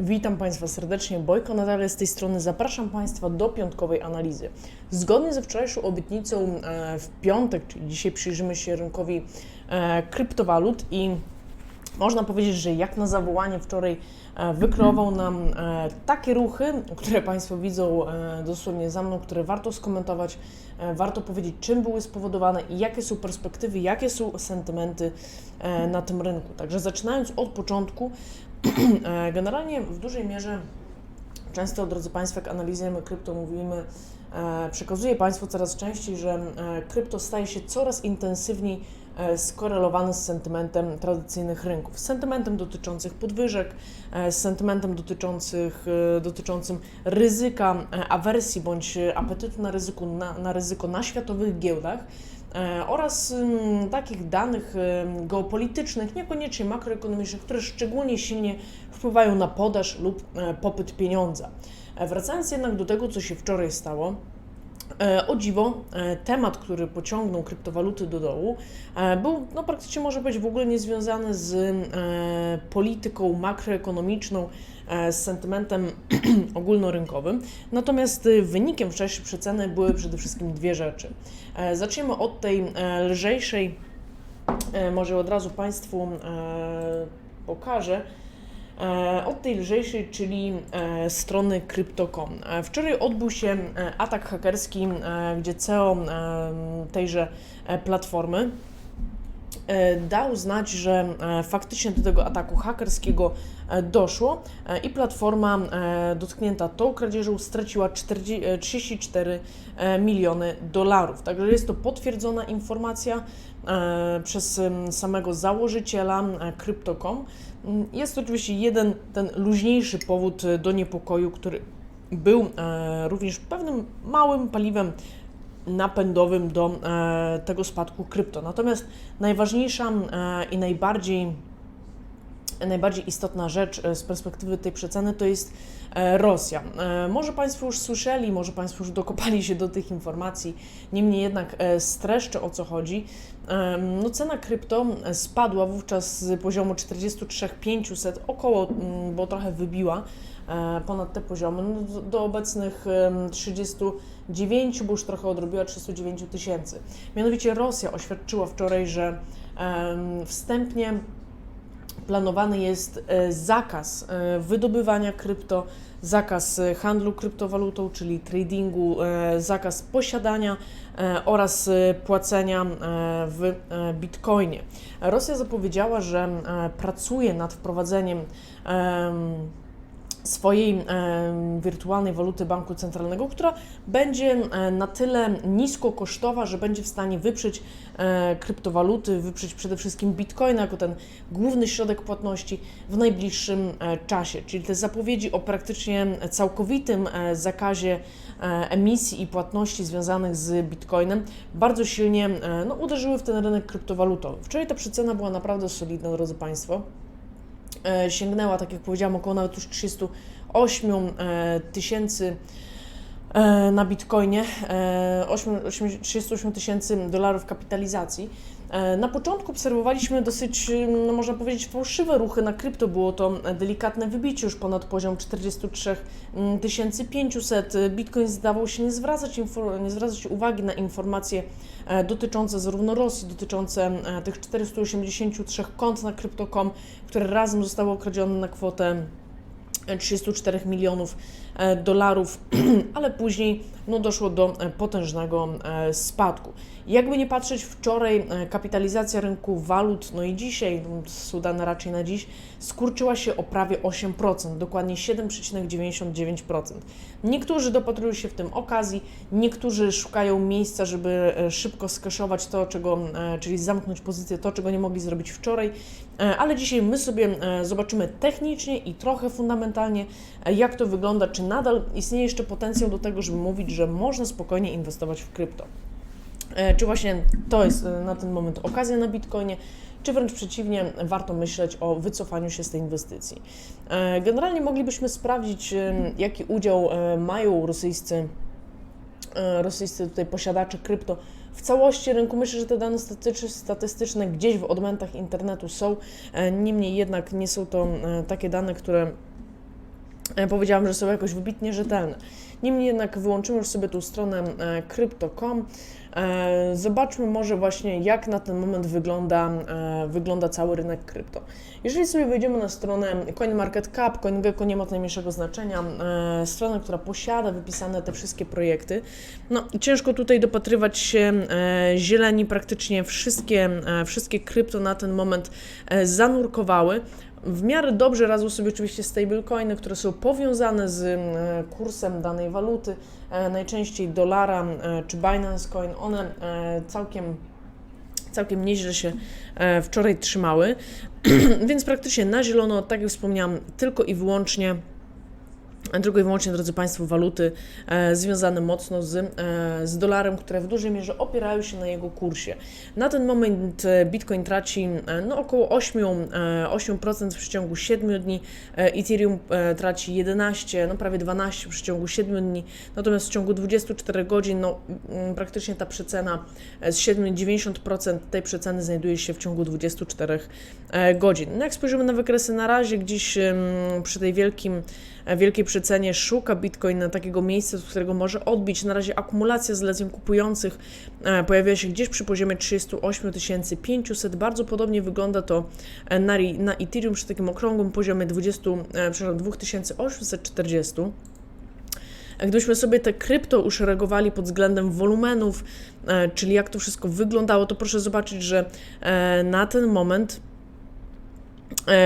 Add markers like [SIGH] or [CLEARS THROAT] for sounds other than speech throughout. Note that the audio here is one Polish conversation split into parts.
Witam Państwa serdecznie, Bojko Natalia z tej strony. Zapraszam Państwa do piątkowej analizy. Zgodnie ze wczorajszą obietnicą e, w piątek, czyli dzisiaj przyjrzymy się rynkowi e, kryptowalut i można powiedzieć, że jak na zawołanie wczoraj e, wykreował nam takie ruchy, które Państwo widzą dosłownie za mną, które warto skomentować, warto powiedzieć, czym były spowodowane i jakie są perspektywy, jakie są sentymenty na tym rynku. Także zaczynając od początku, generalnie w dużej mierze Często, drodzy Państwo, jak analizujemy krypto, mówimy, e, przekazuję Państwu coraz częściej, że e, krypto staje się coraz intensywniej e, skorelowany z sentymentem tradycyjnych rynków, z sentymentem dotyczących podwyżek, e, z sentymentem dotyczących, e, dotyczącym ryzyka, e, awersji bądź e, apetytu na, ryzyku, na, na ryzyko na światowych giełdach. E, oraz takich danych geopolitycznych, niekoniecznie makroekonomicznych, które szczególnie silnie wpływają na podaż lub e, popyt pieniądza. E, Wracając jednak do tego, co się wczoraj stało, O dziwo, e, temat, który pociągnął kryptowaluty do dołu, e, był no, praktycznie może być w ogóle niezwiązany z e, polityką makroekonomiczną, e, z sentymentem [CLEARS THROAT] ogólnorynkowym. Natomiast e, wynikiem wcześniejszej przeceny były przede wszystkim dwie rzeczy. E, Zaczniemy od tej e, lżejszej, e, może od razu Państwu e, pokażę. E, Od tej lżejszej, czyli e, strony Crypto.com. E, Wczoraj odbył się atak hakerski, gdzie CEO tejże platformy dał znać, że e, faktycznie do tego ataku hakerskiego e, doszło e, i platforma e, dotknięta tą kradzieżą straciła 40, e, 34 e, miliony dolarów. Także jest to potwierdzona informacja e, przez samego założyciela e, Crypto.com. Mm, Jest oczywiście jeden ten luźniejszy powód e, do niepokoju, który był e, również pewnym małym paliwem napędowym do e, tego spadku krypto. Natomiast najważniejsza e, i najbardziej, najbardziej istotna rzecz e, z perspektywy tej przeceny to jest e, Rosja. E, może Państwo już słyszeli, może Państwo już dokopali się do tych informacji, niemniej jednak streszczę o co chodzi. No, cena krypto spadła wówczas z poziomu 43,500 około, mm, bo trochę wybiła ponad te poziomy, no, do- obecnych em, 39, bo już trochę odrobiła 39 tysięcy. Mianowicie Rosja oświadczyła wczoraj, że wstępnie planowany jest e, zakaz e, wydobywania krypto, zakaz e, handlu kryptowalutą, czyli tradingu, zakaz posiadania oraz płacenia w bitcoinie. Rosja zapowiedziała, że pracuje nad wprowadzeniem em, swojej wirtualnej waluty banku centralnego, która będzie na tyle niskokosztowa, że będzie w stanie wyprzeć e, kryptowaluty, wyprzeć przede wszystkim bitcoina jako ten główny środek płatności w najbliższym e, czasie. Czyli te zapowiedzi o praktycznie całkowitym e, zakazie emisji i płatności związanych z bitcoinem bardzo silnie no, uderzyły w ten rynek kryptowalutowy. Wczoraj ta przecena była naprawdę solidna, drodzy Państwo sięgnęła, tak jak powiedziałam, około nawet już 38 e, tysięcy e, na bitcoinie, e, 8, 8, 38 tysięcy dolarów kapitalizacji. E, Na początku obserwowaliśmy dosyć, no można powiedzieć, fałszywe ruchy na krypto. Było to delikatne wybicie już ponad poziom 43 500. Bitcoin zdawał się nie zwracać, nie zwracać uwagi na informacje e, dotyczące zarówno Rosji, dotyczące e, tych 483 kont na Crypto.com, które razem zostały okradzione na kwotę 34 milionów e, dolarów, [CLEARS THROAT] ale później no, doszło do e, potężnego e, spadku. Jakby nie patrzeć, wczoraj e, kapitalizacja rynku walut, no i dzisiaj, są dane raczej na dziś, skurczyła się o prawie 8%, dokładnie 7,99%. Niektórzy dopatrują się w tym okazji, niektórzy szukają miejsca, żeby e, szybko skeszować to, czego, e, czyli zamknąć pozycję, to, czego nie mogli zrobić wczoraj, E, ale dzisiaj my sobie e, zobaczymy technicznie i trochę fundamentalnie, e, jak to wygląda, czy nadal istnieje jeszcze potencjał do tego, żeby mówić, że można spokojnie inwestować w krypto. E, Czy właśnie to jest e, na ten moment okazja na Bitcoinie, czy wręcz przeciwnie, warto myśleć o wycofaniu się z tej inwestycji. E, Generalnie moglibyśmy sprawdzić, jaki udział mają rosyjscy rosyjscy tutaj posiadacze krypto w całości rynku. Myślę, że te dane statystyczne gdzieś w odmętach internetu są, niemniej jednak nie są to takie dane, które powiedziałam, że są jakoś wybitnie rzetelne. Niemniej jednak wyłączymy już sobie tą stronę e, crypto.com. E, Zobaczmy może właśnie, jak na ten moment wygląda, e, wygląda cały rynek krypto. Jeżeli sobie wejdziemy na stronę CoinMarketCap, CoinGecko nie ma to najmniejszego znaczenia, e, stronę, która posiada wypisane te wszystkie projekty, no ciężko tutaj dopatrywać się e, zieleni, praktycznie wszystkie, e, wszystkie krypto na ten moment e, zanurkowały. W miarę dobrze radzą sobie oczywiście stablecoiny, które są powiązane z e, kursem danej waluty, e, najczęściej dolara e, czy Binance Coin. One e, całkiem, całkiem nieźle się wczoraj trzymały, [CLEARS THROAT] więc praktycznie na zielono, tak jak wspomniałam, tylko i wyłącznie tylko i wyłącznie, drodzy Państwo, waluty e, związane mocno z, e, z dolarem, które w dużej mierze opierają się na jego kursie. Na ten moment e, Bitcoin traci e, no, około 8, e, 8% w przeciągu 7 dni, e, Ethereum e, traci 11, no prawie 12 w przeciągu 7 dni, natomiast w ciągu 24 godzin no, mm, praktycznie ta przecena e, z 7 90% tej przeceny znajduje się w ciągu 24 e, godzin. No, jak spojrzymy na wykresy na razie, gdzieś em, przy tej wielkim wielkiej przecenie szuka Bitcoin na takiego miejsca, z którego może odbić. Na razie akumulacja zleceń kupujących e, pojawia się gdzieś przy poziomie 38 500. Bardzo podobnie wygląda to e, na, na Ethereum przy takim okrągłym poziomie 20, e, przepraszam, 2840. Gdybyśmy sobie te krypto uszeregowali pod względem wolumenów, e, czyli jak to wszystko wyglądało, to proszę zobaczyć, że e, na ten moment e,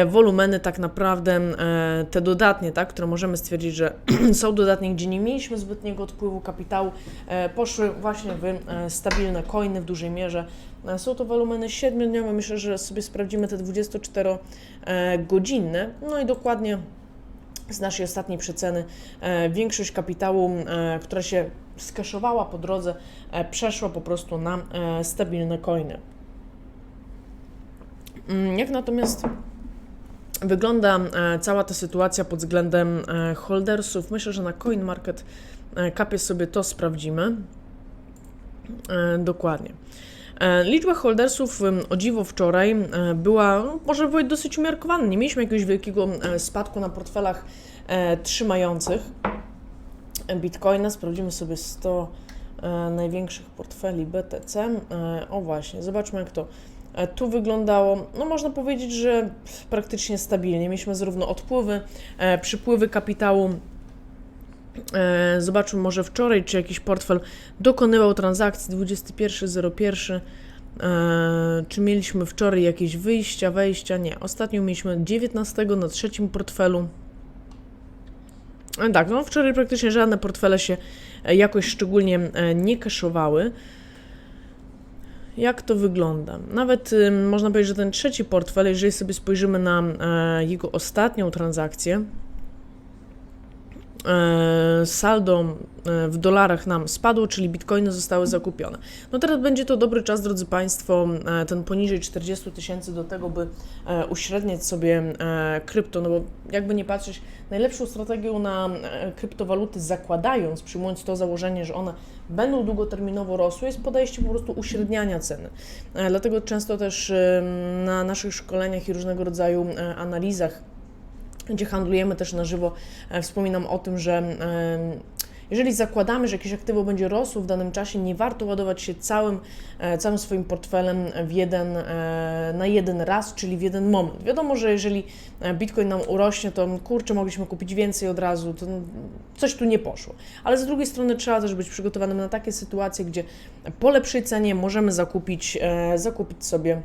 wolumeny tak naprawdę e, te dodatnie, tak, które możemy stwierdzić, że [CLEARS THROAT] są dodatnie, gdzie nie mieliśmy zbytniego odpływu kapitału, e, poszły właśnie w e, stabilne coiny w dużej mierze. E, Są to wolumeny 7-dniowe, myślę, że sobie sprawdzimy te 24-godzinne, no i dokładnie z naszej ostatniej przeceny e, większość kapitału, e, która się skaszowała po drodze, e, przeszła po prostu na e, stabilne coiny. Mm, Jak natomiast wygląda e, cała ta sytuacja pod względem e, holdersów? Myślę, że na CoinMarket e, Capie sobie to sprawdzimy. Dokładnie. Liczba holdersów o dziwo wczoraj była, no, może powiedzieć, dosyć umiarkowana. Nie mieliśmy jakiegoś wielkiego spadku na portfelach trzymających Bitcoina. Sprawdzimy sobie 100 e, największych portfeli BTC. O właśnie, zobaczmy jak to tu wyglądało. No można powiedzieć, że praktycznie stabilnie. Mieliśmy zarówno odpływy, e, przypływy kapitału. E, Zobaczmy może wczoraj, czy jakiś portfel dokonywał transakcji 21.01. E, Czy mieliśmy wczoraj jakieś wyjścia, wejścia? Nie. Ostatnio mieliśmy 19 na trzecim portfelu. E, Tak, no wczoraj praktycznie żadne portfele się e, jakoś szczególnie e, nie kaszowały. Jak to wygląda? Nawet można powiedzieć, że ten trzeci portfel, jeżeli sobie spojrzymy na e, jego ostatnią transakcję, saldo e, w dolarach nam spadło, czyli bitcoiny zostały zakupione. No teraz będzie to dobry czas, drodzy Państwo, e, ten poniżej 40 tysięcy do tego, by e, uśredniać sobie e, krypto, no bo jakby nie patrzeć, najlepszą strategią na e, kryptowaluty, zakładając, przyjmując to założenie, że one będą długoterminowo rosły, jest podejście po prostu uśredniania ceny. E, Dlatego często też e, na naszych szkoleniach i różnego rodzaju e, analizach gdzie handlujemy też na żywo, e, wspominam o tym, że jeżeli zakładamy, że jakieś aktywo będzie rosło w danym czasie, nie warto ładować się całym, e, całym swoim portfelem w jeden, e, na jeden raz, czyli w jeden moment. Wiadomo, że jeżeli Bitcoin nam urośnie, to kurczę, mogliśmy kupić więcej od razu, to coś tu nie poszło. Ale z drugiej strony trzeba też być przygotowanym na takie sytuacje, gdzie po lepszej cenie możemy zakupić, zakupić sobie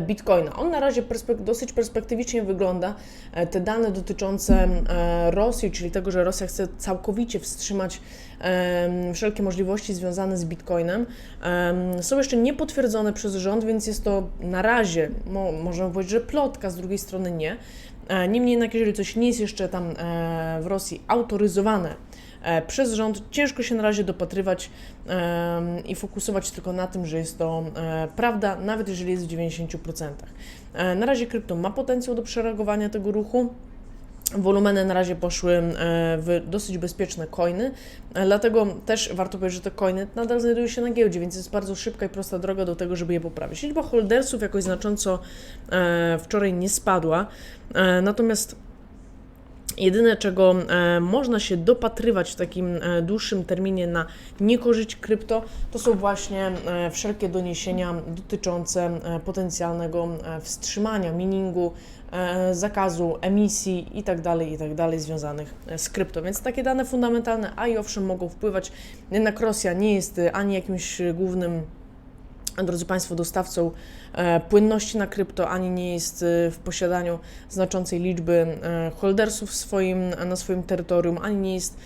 Bitcoina. On na razie perspek- dosyć perspektywicznie wygląda. E, Te dane dotyczące e, Rosji, czyli tego, że Rosja chce całkowicie wstrzymać wszelkie możliwości związane z Bitcoinem, em, są jeszcze niepotwierdzone przez rząd, więc jest to na razie, mo, możemy powiedzieć, że plotka, z drugiej strony nie. E, Niemniej jednak, jeżeli coś nie jest jeszcze tam e, w Rosji autoryzowane e, przez rząd. Ciężko się na razie dopatrywać i fokusować tylko na tym, że jest to e, prawda, nawet jeżeli jest w 90%. E, na razie krypto ma potencjał do przereagowania tego ruchu. Wolumeny na razie poszły e, w dosyć bezpieczne coiny, e, dlatego też warto powiedzieć, że te coiny nadal znajdują się na giełdzie, więc jest bardzo szybka i prosta droga do tego, żeby je poprawić. Liczba holdersów jakoś znacząco e, wczoraj nie spadła, e, natomiast Jedyne, czego e, można się dopatrywać w takim e, dłuższym terminie na niekorzyść krypto, to są właśnie e, wszelkie doniesienia dotyczące potencjalnego wstrzymania miningu, zakazu emisji itd., itd. związanych e, z krypto. Więc takie dane fundamentalne, a i owszem, mogą wpływać. Jednak Rosja nie jest ani jakimś głównym drodzy Państwo, dostawcą e, płynności na krypto, ani nie jest e, w posiadaniu znaczącej liczby e, holdersów swoim, na swoim terytorium, ani nie jest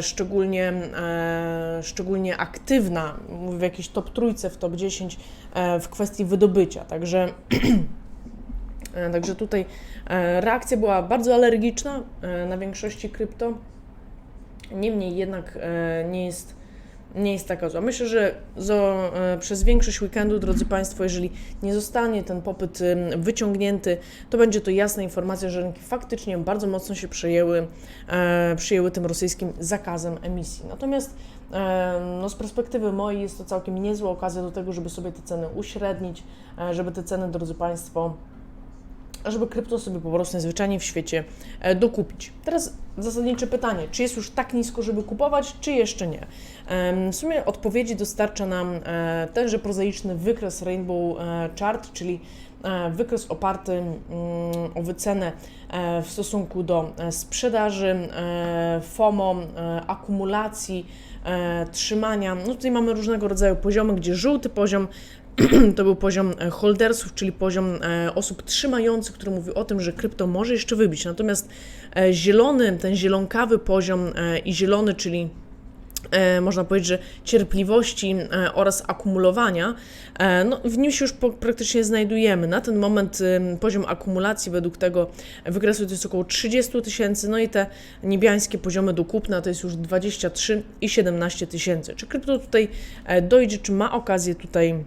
szczególnie, szczególnie aktywna w jakiejś top trójce, w top 10 e, w kwestii wydobycia. Także, [CLEARS THROAT] także tutaj reakcja była bardzo alergiczna na większości krypto. Niemniej jednak nie jest nie jest taka zła. Myślę, że zo, e, przez większość weekendu, drodzy Państwo, jeżeli nie zostanie ten popyt wyciągnięty, to będzie to jasna informacja, że rynki faktycznie bardzo mocno się przejęły, e, przejęły tym rosyjskim zakazem emisji. Natomiast no, z perspektywy mojej jest to całkiem niezła okazja do tego, żeby sobie te ceny uśrednić, e, żeby te ceny, drodzy Państwo, żeby krypto sobie po prostu zwyczajnie w świecie e, dokupić. Teraz zasadnicze pytanie, czy jest już tak nisko, żeby kupować, czy jeszcze nie? W sumie odpowiedzi dostarcza nam e, tenże prozaiczny wykres Rainbow e, Chart, czyli wykres oparty mm, o wycenę w stosunku do sprzedaży, FOMO, akumulacji, trzymania. No tutaj mamy różnego rodzaju poziomy, gdzie żółty poziom [CLEARS THROAT] to był poziom e, holdersów, czyli poziom e, osób trzymających, który mówi o tym, że krypto może jeszcze wybić. Natomiast e, zielony, ten zielonkawy poziom i zielony, czyli można powiedzieć, że cierpliwości oraz akumulowania, no, w nim się już praktycznie znajdujemy. Na ten moment poziom akumulacji według tego wykresu to jest około 30 tysięcy, no i te niebiańskie poziomy do kupna to jest już 23 i 17 tysięcy. Czy krypto tutaj dojdzie, czy ma okazję tutaj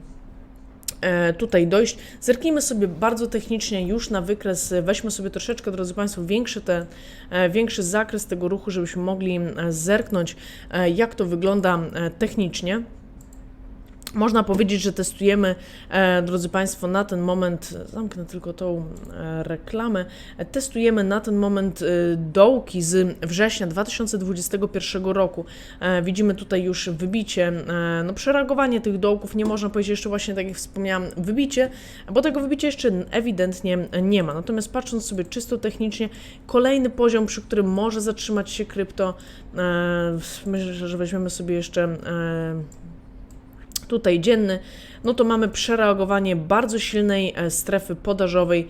tutaj dojść. Zerknijmy sobie bardzo technicznie już na wykres, e, weźmy sobie troszeczkę, drodzy Państwo, większy, te, e, większy zakres tego ruchu, żebyśmy mogli e, zerknąć, e, jak to wygląda e, technicznie. Można powiedzieć, że testujemy, e, drodzy Państwo, na ten moment, zamknę tylko tą e, reklamę, e, testujemy na ten moment dołki z września 2021 roku. Widzimy tutaj już wybicie, no przereagowanie tych dołków, nie można powiedzieć jeszcze właśnie, tak jak wspomniałam, wybicie, bo tego wybicia jeszcze ewidentnie nie ma. Natomiast patrząc sobie czysto technicznie, kolejny poziom, przy którym może zatrzymać się krypto, myślę, że weźmiemy sobie jeszcze tutaj dzienny, no to mamy przereagowanie bardzo silnej e, strefy podażowej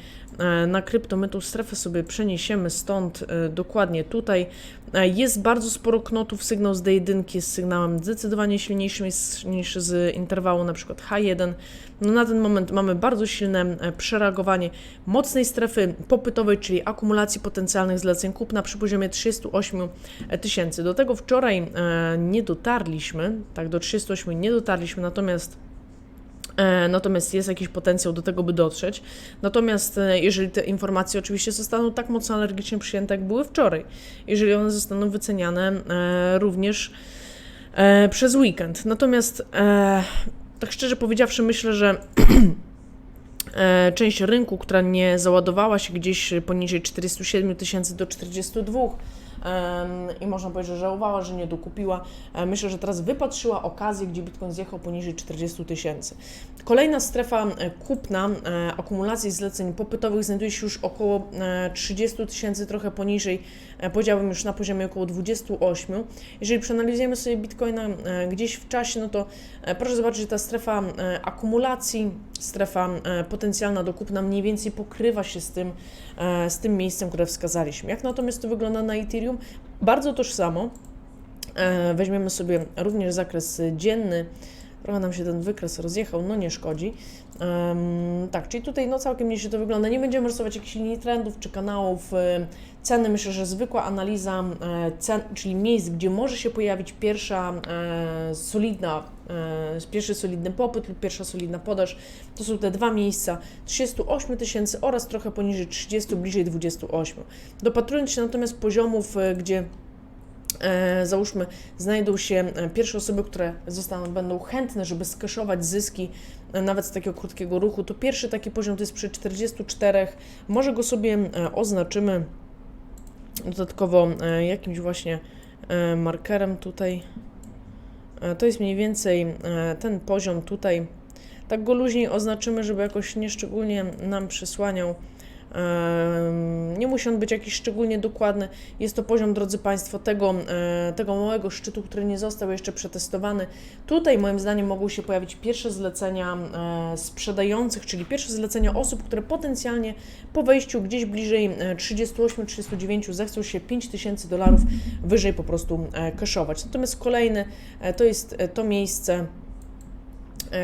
na krypto. My tą strefę sobie przeniesiemy stąd e, dokładnie tutaj. E, Jest bardzo sporo knotów, sygnał z D1 jest sygnałem zdecydowanie silniejszym niż z interwału na przykład H1. No na ten moment mamy bardzo silne e, przereagowanie mocnej strefy popytowej, czyli akumulacji potencjalnych zleceń kupna przy poziomie 38 tysięcy. Do tego wczoraj e, nie dotarliśmy, tak do 38 nie dotarliśmy, natomiast E, Natomiast jest jakiś potencjał do tego, by dotrzeć. Natomiast e, jeżeli te informacje oczywiście zostaną tak mocno alergicznie przyjęte, jak były wczoraj, jeżeli one zostaną wyceniane e, również e, przez weekend. Natomiast e, tak szczerze powiedziawszy, myślę, że [CLEARS THROAT] e, część rynku, która nie załadowała się gdzieś poniżej 47 tysięcy do 42 em, i można powiedzieć, że żałowała, że nie dokupiła. E, Myślę, że teraz wypatrzyła okazję, gdzie Bitcoin zjechał poniżej 40 tysięcy. Kolejna strefa e, kupna e, akumulacji zleceń popytowych znajduje się już około e, 30 tysięcy, trochę poniżej, powiedziałbym już na poziomie około 28. Jeżeli przeanalizujemy sobie Bitcoina e, gdzieś w czasie, no to e, proszę zobaczyć, że ta strefa e, akumulacji, strefa e, potencjalna do kupna mniej więcej pokrywa się z tym, e, z tym miejscem, które wskazaliśmy. Jak natomiast to wygląda na Ethereum? Bardzo tożsamo. E, Weźmiemy sobie również zakres dzienny. Trochę nam się ten wykres rozjechał, no nie szkodzi. Em, tak, czyli tutaj no całkiem nieźle to wygląda. Nie będziemy rysować jakichś linii trendów czy kanałów. e, Ceny myślę, że zwykła analiza e, cen, czyli miejsc, gdzie może się pojawić pierwsza e, solidna, e, pierwszy solidny popyt lub pierwsza solidna podaż, to są te dwa miejsca 38 tysięcy oraz trochę poniżej 30, bliżej 28. Dopatrując się natomiast poziomów, e, gdzie załóżmy, znajdą się e, pierwsze osoby, które zostaną, będą chętne, żeby skeszować zyski e, nawet z takiego krótkiego ruchu, to pierwszy taki poziom to jest przy 44, może go sobie e, oznaczymy dodatkowo e, jakimś właśnie e, markerem tutaj. E, To jest mniej więcej e, ten poziom tutaj. Tak go luźniej oznaczymy, żeby jakoś nieszczególnie nam przysłaniał. Nie musi on być jakiś szczególnie dokładny. Jest to poziom, drodzy Państwo, tego, e, tego małego szczytu, który nie został jeszcze przetestowany. Tutaj, moim zdaniem, mogą się pojawić pierwsze zlecenia e, sprzedających, czyli pierwsze zlecenia osób, które potencjalnie po wejściu gdzieś bliżej e, 38-39 zechcą się 5000 dolarów wyżej po prostu e, cashować. Natomiast kolejny e, to jest e, to miejsce, e,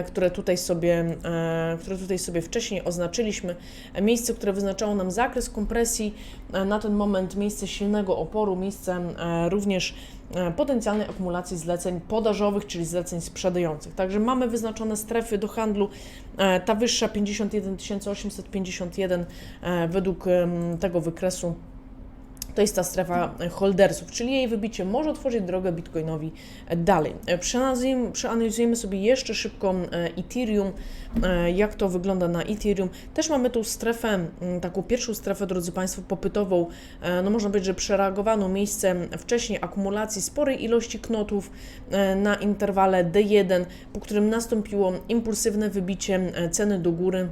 które tutaj sobie, e, które tutaj sobie wcześniej oznaczyliśmy. E, Miejsce, które wyznaczało nam zakres kompresji, e, na ten moment miejsce silnego oporu, miejsce e, również e, potencjalnej akumulacji zleceń podażowych, czyli zleceń sprzedających. Także mamy wyznaczone strefy do handlu. E, Ta wyższa 51 851 e, według tego wykresu to jest ta strefa holdersów, czyli jej wybicie może otworzyć drogę Bitcoinowi dalej. Przeanalizujemy, sobie jeszcze szybko e, Ethereum, e, jak to wygląda na Ethereum. Też mamy tą strefę, taką pierwszą strefę, drodzy Państwo, popytową, e, no można powiedzieć, że przereagowano miejsce wcześniej akumulacji sporej ilości knotów na interwale D1, po którym nastąpiło impulsywne wybicie ceny do góry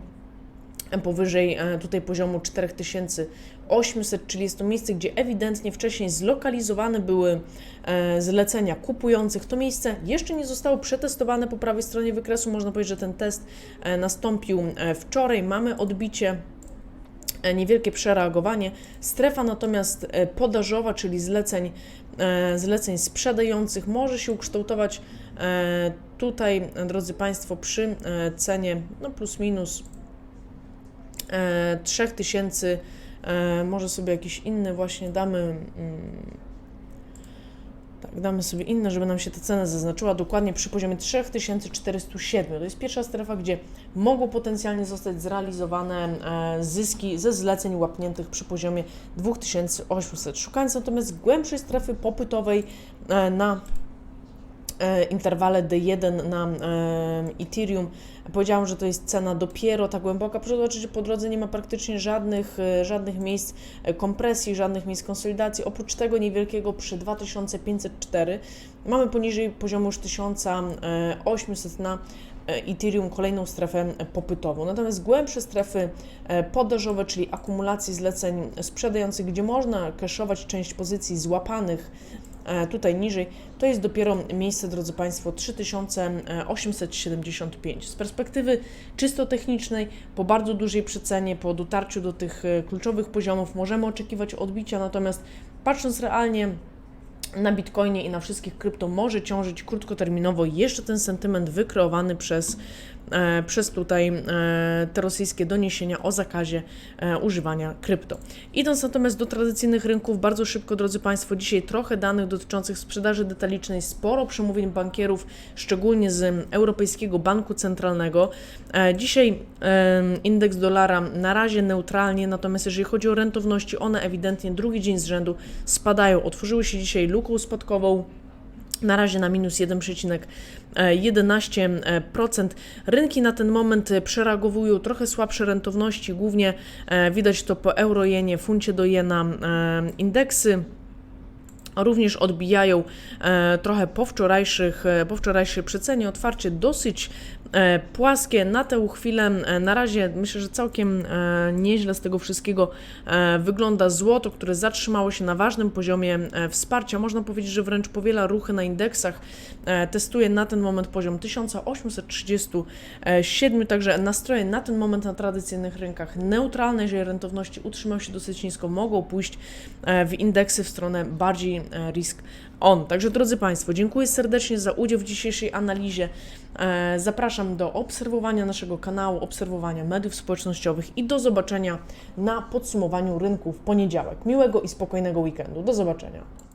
powyżej tutaj poziomu 4800, czyli jest to miejsce, gdzie ewidentnie wcześniej zlokalizowane były e, zlecenia kupujących. To miejsce jeszcze nie zostało przetestowane po prawej stronie wykresu. Można powiedzieć, że ten test e, nastąpił e, wczoraj. Mamy odbicie niewielkie przereagowanie. Strefa natomiast podażowa, czyli zleceń, zleceń sprzedających, może się ukształtować tutaj, drodzy Państwo, przy cenie no plus minus e, 3000, e, może sobie jakiś inny właśnie damy, mm, tak, damy sobie inne, żeby nam się ta cena zaznaczyła dokładnie przy poziomie 3407. To jest pierwsza strefa, gdzie mogą potencjalnie zostać zrealizowane e, zyski ze zleceń łapniętych przy poziomie 2800. Szukając natomiast głębszej strefy popytowej e, na e, interwale D1 na e, Ethereum. Powiedziałam, że to jest cena dopiero ta głęboka. Proszę zobaczyć, że po drodze nie ma praktycznie żadnych, e, żadnych miejsc e, kompresji, żadnych miejsc konsolidacji. Oprócz tego niewielkiego przy 2504 mamy poniżej poziomu już 1800 na e, Ethereum kolejną strefę popytową. Natomiast głębsze strefy e, podażowe, czyli akumulacji zleceń sprzedających, gdzie można cashować część pozycji złapanych e, tutaj niżej, to jest dopiero miejsce, drodzy Państwo, 3875. Z perspektywy czysto technicznej, po bardzo dużej przecenie, po dotarciu do tych e, kluczowych poziomów możemy oczekiwać odbicia, natomiast patrząc realnie, na Bitcoinie i na wszystkich krypto może ciążyć krótkoterminowo jeszcze ten sentyment wykreowany przez, e, przez tutaj e, te rosyjskie doniesienia o zakazie e, używania krypto. Idąc natomiast do tradycyjnych rynków, bardzo szybko, drodzy Państwo, dzisiaj trochę danych dotyczących sprzedaży detalicznej, sporo przemówień bankierów, szczególnie z Europejskiego Banku Centralnego. E, dzisiaj e, indeks dolara na razie neutralnie, natomiast jeżeli chodzi o rentowności, one ewidentnie drugi dzień z rzędu spadają. Otworzyły się dzisiaj luką spadkową. Na razie na minus 1,11%. Rynki na ten moment e, przereagowują trochę słabsze rentowności, głównie e, widać to po euro-jenie, funcie do jena e, indeksy również odbijają e, trochę po wczorajszych, e, po wczorajszej przecenie. Otwarcie dosyć e, płaskie. Na tę chwilę, e, na razie myślę, że całkiem e, nieźle z tego wszystkiego e, wygląda złoto, które zatrzymało się na ważnym poziomie e, wsparcia. Można powiedzieć, że wręcz powiela ruchy na indeksach. E, testuje na ten moment poziom 1837, także nastroje na ten moment na tradycyjnych rynkach neutralne, jeżeli rentowności utrzymają się dosyć nisko, mogą pójść e, w indeksy w stronę bardziej e, risk on. Także drodzy Państwo, dziękuję serdecznie za udział w dzisiejszej analizie. E, Zapraszam do obserwowania naszego kanału, obserwowania mediów społecznościowych i do zobaczenia na podsumowaniu rynku w poniedziałek. Miłego i spokojnego weekendu. Do zobaczenia.